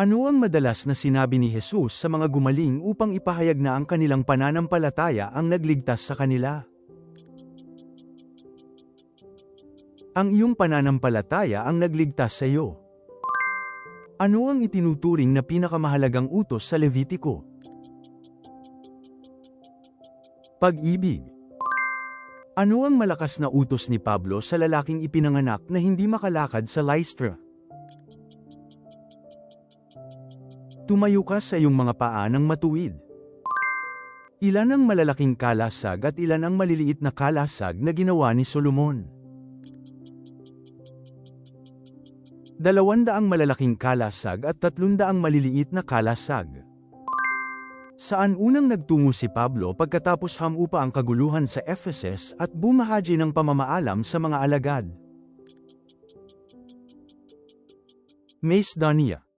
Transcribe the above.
Ano ang madalas na sinabi ni Jesus sa mga gumaling upang ipahayag na ang kanilang pananampalataya ang nagligtas sa kanila? Ang iyong pananampalataya ang nagligtas sa iyo. Ano ang itinuturing na pinakamahalagang utos sa Levitiko? Pag-ibig. Ano ang malakas na utos ni Pablo sa lalaking ipinanganak na hindi makalakad sa Lystra? Tumayo ka sa iyong mga paa ng matuwid. Ilan ang malalaking kalasag at ilan ang maliliit na kalasag na ginawa ni Solomon? Dalawandaang malalaking kalasag at tatlundaang maliliit na kalasag. Saan unang nagtungo si Pablo pagkatapos hamupa ang kaguluhan sa Ephesus at bumahaji ng pamamaalam sa mga alagad? Macedania